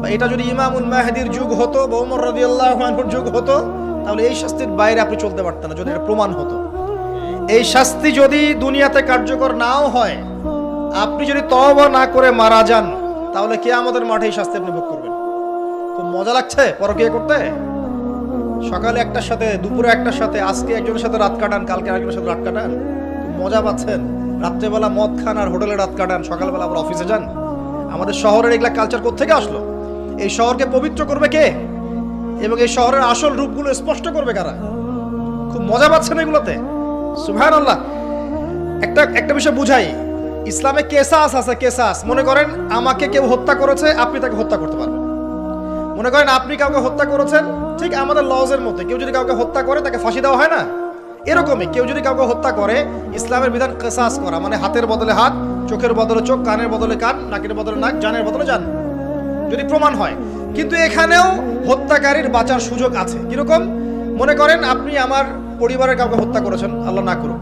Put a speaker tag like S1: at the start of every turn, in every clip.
S1: বা এটা যদি ইমামুল মাহাদির যুগ হতো বা ওমর রাদিয়াল্লাহুর যুগ হতো, তাহলে এই শাস্তির বাইরে আপনি চলতে পারতেন না, যদি এটা প্রমাণ হতো। এই শাস্তি যদি দুনিয়াতে কার্যকর নাও হয়, আপনি যদি তওবা না করে মারা যান, তাহলে কে আমাদের মাঠে এই শাস্তি আপনি ভোগ করবেন। খুব মজা লাগছে পরকিয়া করতে? সকালে একটার সাথে, দুপুরে একটার সাথে, আজকে একজনের সাথে রাত কাটান, কালকে আরেকজনের সাথে রাত কাটান। মজা পাচ্ছেন। রাত্রেবেলা মদ খান আর হোটেলে রাত কাটান, সকালবেলা আবার অফিসে যান। আমাদের শহরের এগুলা কালচার কোথেকে আসলো? এই শহরকে পবিত্র করবে কে? এবং এই শহরের আসল রূপগুলো স্পষ্ট করবে কারা? খুব মজা পাচ্ছেন এগুলোতে। সুভান আল্লাহ একটা একটা বিষয় বুঝাই। ইসলামে কেসাস আছে, কেসাস। মনে করেন আমাকে কেউ হত্যা করেছে, আপনি তাকে হত্যা করতে পারবেন। মনে করেন আপনি কাউকে হত্যা করেছেন, ঠিক আমাদের লজের মধ্যে। কেউ যদি কাউকে হত্যা করে, তাকে ফাঁসি দেওয়া হয় না? এরকমই কেউ যদি কাউকে হত্যা করে, ইসলামের বিধান কেসাস করা। মানে হাতের বদলে হাত, চোখের বদলে চোখ, কানের বদলে কান, নাকের বদলে নাক, জানের বদলে জান। যদি প্রমাণ হয়। কিন্তু এখানেও হত্যাকারীর বাঁচার সুযোগ আছে। কীরকম? মনে করেন আপনি আমার পরিবারের কাউকে হত্যা করেছেন, আল্লাহ না করুক।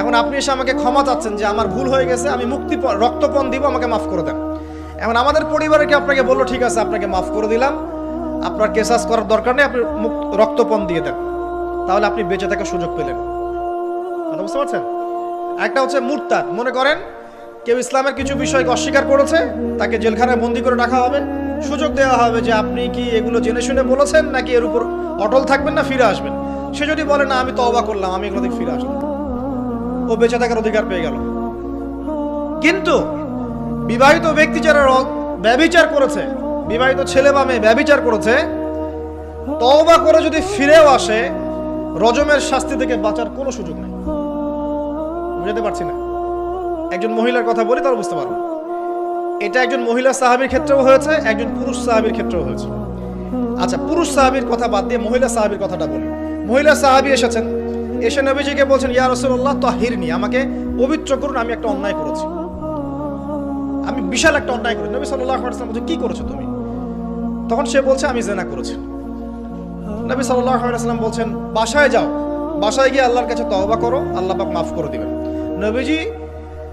S1: এখন আপনি এসে আমাকে ক্ষমা চাচ্ছেন যে আমার ভুল হয়ে গেছে, আমি মুক্তি রক্তপণ দিব, আমাকে মাফ করে দেন। এখন আমাদের পরিবারে কি আপনাকে বলল, ঠিক আছে, আপনাকে মাফ করে দিলাম। আপনার কেসাস করার দরকার নেই, আপনি রক্তপণ দিয়ে দেন। তাহলে আপনি বেঁচে থাকার সুযোগ পেলেন। বুঝতে পারছেন? একটা হচ্ছে মুরতাদ। মনে করেন কেউ ইসলামের কিছু বিষয়কে অস্বীকার করেছে, তাকে জেলখানায় বন্দি করে রাখা হবে। সুযোগ দেওয়া হবে যে আপনি কি এগুলো জেনে শুনে বলেছেন, নাকি এর উপর অটল থাকবেন না, ফিরে আসবেন? সে যদি বলে, না, আমি তো অবাক করলাম, আমি এগুলো থেকে ফিরে আসলাম। ও বেঁচে থাকার অধিকার পেয়ে গেল। কিন্তু বিবাহিত ব্যক্তি যারা র- ব্যভিচার করেছে, বিবাহিত ছেলে বা মেয়ে ব্যভিচার করেছে, তওবা করে যদি ফিরেও আসে, রজমের শাস্তি থেকে বাঁচার কোনো সুযোগ নেই। বুঝতে পারছি না। একজন মহিলার কথা বলি তারা বুঝতে পারব। এটা একজন মহিলা সাহাবীর ক্ষেত্রেও হয়েছে, একজন পুরুষ সাহাবীর ক্ষেত্রেও হয়েছে। আচ্ছা পুরুষ সাহাবীর কথা বাদ দিয়ে মহিলা সাহাবীর কথাটা বলি। মহিলা সাহাবী এসেছেন, এসে নবীজিকে বলছেন, ইয়া রাসূলুল্লাহ, তাহিরনি, আমাকে পবিত্র করুন, আমি একটা অন্যায় করেছি। আমি বিশাল একটা অন্যায় করেছি। নবী আলাইহি বলছে, কি করেছ তুমি? তখন সে বলছে, আমি জেনা করেছি। নবী আলাইহি বলছেন, বাসায় যাও, বাসায় গিয়ে আল্লাহর কাছে তওবা করো, আল্লাহ পাক মাফ করে দিবেন। নবীজি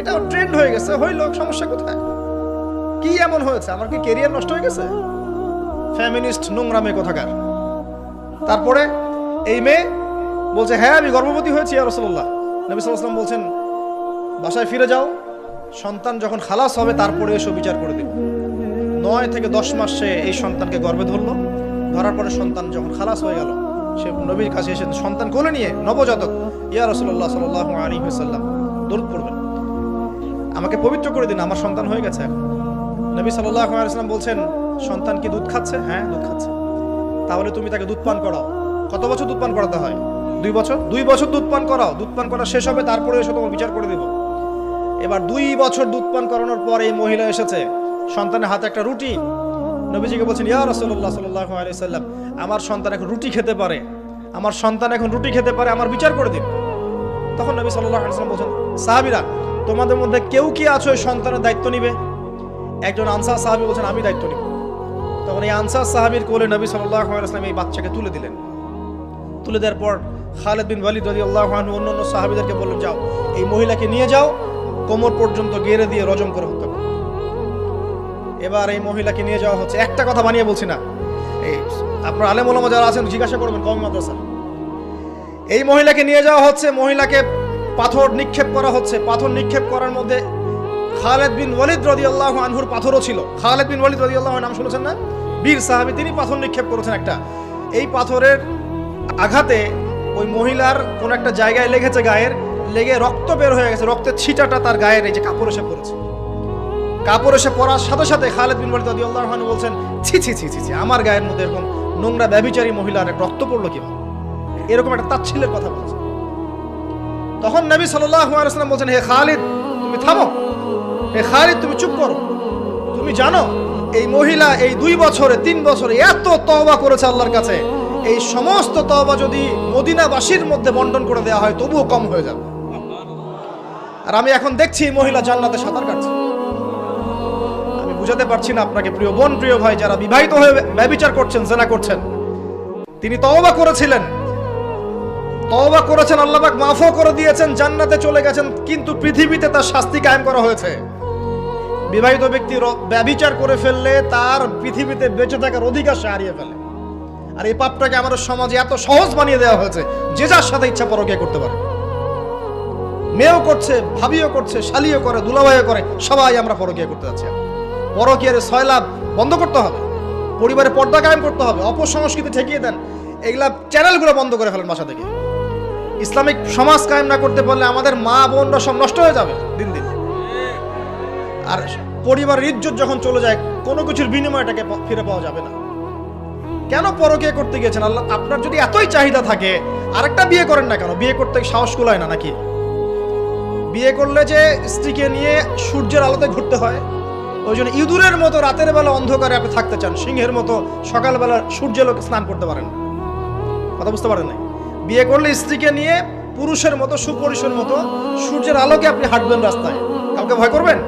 S1: এটা ট্রেন্ড হয়ে গেছে। হইল সমস্যা কোথায়? কি এমন হয়েছে? আমার কি কেরিয়ার নষ্ট হয়ে গেছে? ফ্যামিনিস্ট নোংরা মেয়ে কোথাকার? তারপরে এই মেয়ে বলছে হ্যাঁ আমি গর্ভবতী হয়েছি আর রসল্লাহ নবী সাল্লাম বলছেন, বাসায় ফিরে যাও, সন্তান যখন খালাস হবে, তারপরে এসো বিচার করে দেব নয় থেকে দশ মাস সে এই সন্তানকে গর্বে ধরলো। ধরার পরে সন্তান যখন খালাস হয়ে গেল, সে নবীর কাছে এসে সন্তান কোলে নিয়ে নবজাতক, ইয়া রসল্লাহ সাল আলী সাল্লাম দরুদ পড়বেন। আমাকে পবিত্র করে দিন, আমার সন্তান হয়ে গেছে এখন। নবী আলাইসাল্লাম বলছেন, সন্তান কি দুধ খাচ্ছে? হ্যাঁ দুধ খাচ্ছে। তাহলে তুমি তাকে দুধ পান করাও। কত বছর দুধ পান করাতে হয়? দুই বছর? দুই বছর দুধ পান করাও। দুধ পান করা শেষ হবে, তারপরে এসে তোমার বিচার করে দেব। এবার দুই বছর দুধ পান করানোর পর এই মহিলা এসেছে। সন্তানের হাতে একটা রুটি। নবীজিকে বলছেন, ইয়া রসল্লাহ সাল্লাহ আলি সাল্লাম, আমার সন্তান এখন রুটি খেতে পারে। আমার সন্তান এখন রুটি খেতে পারে, আমার বিচার করে দিন। তখন নবী সাল্লাহ আলাইসাল্লাম বলছেন, সাহাবিরা তোমাদের মধ্যে কেউ কি আছো এই সন্তানের দায়িত্ব নিবে? একজন আনসার সাহাবি বলছেন, আমি দায়িত্ব নিব। তখন এই আনসার সাহাবির কোলে নবী আলাইসলাম এই বাচ্চাকে তুলে দিলেন। তুলে দেওয়ার পর খালেদ বিন ওয়ালিদ রদি আল্লাহ অন্য অন্য সাহাবিদেরকে বললেন, যাও, এই মহিলাকে নিয়ে যাও, কোমর পর্যন্ত গেড়ে দিয়ে রজম করে হত্যা এবার এই মহিলাকে নিয়ে যাওয়া হচ্ছে। একটা কথা বানিয়ে বলছি না। এই আপনার আলেম যারা আছেন, জিজ্ঞাসা করবেন কম মাদ্রাসা এই মহিলাকে নিয়ে যাওয়া হচ্ছে, মহিলাকে পাথর নিক্ষেপ করা হচ্ছে। পাথর নিক্ষেপ করার মধ্যে খালেদ বিন ওয়ালিদ রদি আল্লাহ আনহুর পাথরও ছিল। খালেদ বিন ওয়ালিদ রদি আল্লাহ নাম শুনেছেন না? বীর সাহাবি, তিনি পাথর নিক্ষেপ করেছেন একটা। এই পাথরের আঘাতে ওই মহিলার কোন একটা জায়গায় লেগেছে গায়ের, লেগে রক্ত বের হয়ে গেছে। রক্তের ছিটাটা তার গায়ের, এই যে কাপড় এসে পড়েছে কাপড় এসে পরার সাথে সাথে খালেদ বিন ওয়ালিদ রাদিয়াল্লাহু আনহু বলছেন, ছি ছি ছি ছি ছি, আমার গায়ের মধ্যে এরকম নোংরা ব্যভিচারী মহিলার রক্ত পড়ল কীভাবে? এরকম একটা তাচ্ছিল্যের কথা বলছে। তখন নবী ওয়াসাল্লাম বলছেন, হে খালিদ, তুমি থামো। হে খালিদ, তুমি চুপ করো। তুমি জানো, এই মহিলা এই দুই বছরে, তিন বছরে এত তওবা করেছে আল্লাহর কাছে। এই সমস্ত তওবা যদি মদিনাবাসীর মধ্যে বন্টন করে দেওয়া হয়, তবুও কম হয়ে যাবে। আর আমি এখন দেখছি মহিলা জান্নাতে সাঁতার কাটছে। আমি বুঝাতে পারছি না আপনাকে, প্রিয় বোন, প্রিয় ভাই, যারা বিবাহিত হয়ে ব্যবিচার করছেন, জেনা করছেন। তিনি তওবা করেছিলেন। তওবা করেছেন আল্লাহ পাক মাফও করে দিয়েছেন, জান্নাতে চলে গেছেন, কিন্তু পৃথিবীতে তার শাস্তি কায়েম করা হয়েছে। বিবাহিত ব্যক্তি র- ব্যভিচার করে ফেললে তার পৃথিবীতে বেঁচে থাকার অধিকার সে হারিয়ে ফেলে। আর এই পাপটাকে আমাদের সমাজে এত সহজ বানিয়ে দেওয়া হয়েছে, যে যার সাথে ইচ্ছা পরকে করতে পারে। মেয়েও করছে, ভাবিও করছে, শালিও করে, দুলাভাইও করে, সবাই আমরা পরকিয়া করতে যাচ্ছি। পরকিয়ার লাভ বন্ধ করতে হবে। পরিবারে পর্দা কায়েম করতে হবে, অপসংস্কৃতি ঠেকিয়ে দেন। এগুলা চ্যানেলগুলো বন্ধ করে ফেলেন বাসা থেকে। ইসলামিক সমাজ কায়েম না করতে পারলে আমাদের মা বোনরা সব নষ্ট হয়ে যাবে দিন দিন। আর পরিবারের ইজ্জত যখন চলে যায়, কোনো কিছুর বিনিময়টাকে ফিরে পাওয়া যাবে না। কেন পরকিয়া করতে গেছেন আল্লাহ, আপনার যদি এতই চাহিদা থাকে, আরেকটা বিয়ে করেন না কেন? বিয়ে করতে সাহস কুলায় না নাকি? বিয়ে করলে যে স্ত্রীকে নিয়ে সূর্যের আলোতে ঘুরতে হয়, ওই জন্য ইঁদুরের মতো রাতের বেলা অন্ধকারে আপনি থাকতে চান, সিংহের মতো সকালবেলা সূর্যের লোকে স্নান করতে পারেন কথা বুঝতে পারেন নাই? বিয়ে করলে স্ত্রীকে নিয়ে পুরুষের মতো সুপুরুষের মতো সূর্যের আলোকে আপনি হাঁটবেন রাস্তায়। কাউকে ভয় করবেন?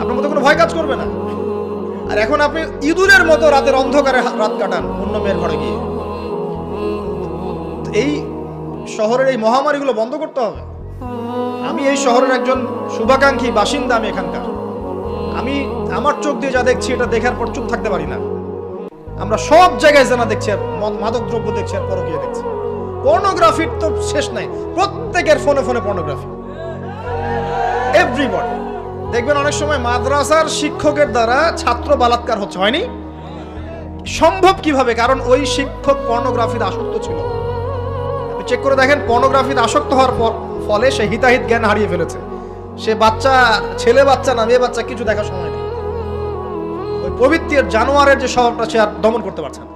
S1: আপনার মতো কোনো ভয় কাজ করবে না। আর এখন আপনি ইঁদুরের মতো রাতের অন্ধকারে রাত কাটান, অন্য মেয়ের ঘরে গিয়ে। এই শহরের এই মহামারীগুলো বন্ধ করতে হবে। আমি এই শহরের একজন শুভাকাঙ্ক্ষী বাসিন্দা আমি এখানকার। আমি আমার চোখ দিয়ে যা দেখছি, এটা দেখার পর চুপ থাকতে পারি না। আমরা সব জায়গায় জানা দেখছি, আর মদ- মাদক দ্রব্য দেখছি, আর পরকীয় দেখছি। পর্নোগ্রাফির তো শেষ নাই। প্রত্যেকের ফোনে ফোনে পর্নোগ্রাফি এভরিবডি দেখবেন অনেক সময় মাদ্রাসার শিক্ষকের দ্বারা ছাত্র বালাৎকার হচ্ছে, হয়নি? সম্ভব কীভাবে? কারণ ওই শিক্ষক পর্নোগ্রাফির আসক্ত ছিল। চেক করে দেখেন পর্নোগ্রাফিতে আসক্ত হওয়ার পর, ফলে সে হিতাহিত জ্ঞান হারিয়ে ফেলেছে। সে বাচ্চা, ছেলে বাচ্চা না, মেয়ে বাচ্চা, কিছু দেখার সময় নেই। ওই পবিত্রের জানোয়ারের যে স্বভাবটা সে আর দমন করতে পারছে না।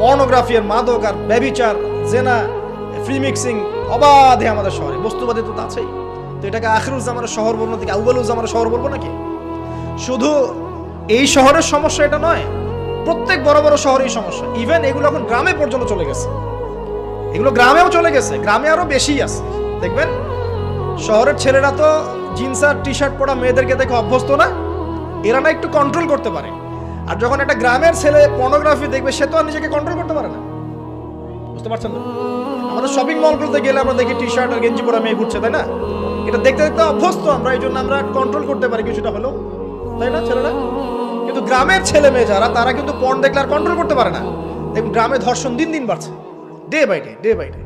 S1: পর্নোগ্রাফি আর মাদক আর ব্যবিচার, জেনা ফ্রি মিক্সিং অবাধে আমাদের শহরে। বস্তুবাদী তো আছেই। তো এটাকে আখরুজ্জামানের শহর বলব নাকি? আউ্বালুজ্জামানের শহর বলব নাকি? শুধু এই শহরের সমস্যা এটা নয়, প্রত্যেক বড় বড় শহরেই সমস্যা। ইভেন এগুলো এখন গ্রামে পর্যন্ত চলে গেছে। এগুলো গ্রামেও চলে গেছে, গ্রামে আরও বেশি আছে। দেখবেন? শহরের ছেলেরা তো জিন্স আর টি শার্ট পরা মেয়েদেরকে দেখে অভ্যস্ত না, এরা না একটু কন্ট্রোল করতে পারে। আর যখন একটা গ্রামের ছেলে পর্নোগ্রাফি দেখবে, সে তো আর নিজেকে কন্ট্রোল করতে পারে না। বুঝতে পারছেন তো? আমাদের শপিং মলগুলোতে গেলে আমরা দেখি টি শার্ট আর গেঞ্জি পরা মেয়ে ঘুরছে, তাই না? এটা দেখতে দেখতে অভ্যস্ত আমরা, এই জন্য আমরা কন্ট্রোল করতে পারি কিছুটা হলেও। তাই না, ছেলেরা? কিন্তু গ্রামের ছেলে মেয়ে যারা, তারা কিন্তু পর্ন দেখলে আর কন্ট্রোল করতে পারে না। দেখুন, গ্রামে ধর্ষণ দিন দিন বাড়ছে। Day by day day by day